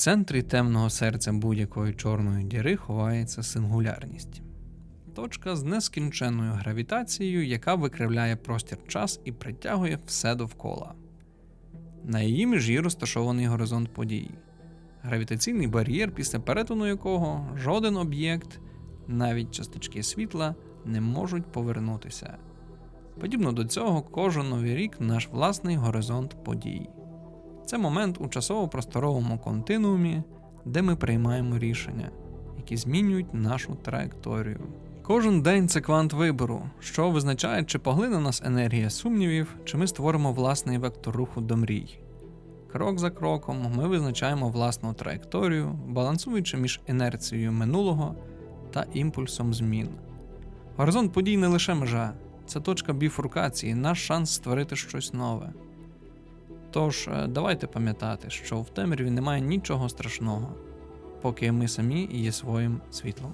центрі темного серця будь-якої чорної діри ховається сингулярність. Точка з нескінченною гравітацією, яка викривляє простір час і притягує все довкола. На її межі розташований горизонт подій, гравітаційний бар'єр, після перетину якого жоден об'єкт, навіть часточки світла, не можуть повернутися. Подібно до цього, кожен новий рік наш власний горизонт подій. Це момент у часово-просторовому континуумі, де ми приймаємо рішення, які змінюють нашу траєкторію. Кожен день це квант вибору, що визначає, чи поглине нас енергія сумнівів, чи ми створимо власний вектор руху до мрій. Крок за кроком ми визначаємо власну траєкторію, балансуючи між інерцією минулого та імпульсом змін. Горизонт подій не лише межа, це точка біфуркації, наш шанс створити щось нове. Тож, е, давайте пам'ятати, що в темряві немає нічого страшного, поки ми самі є своїм світлом.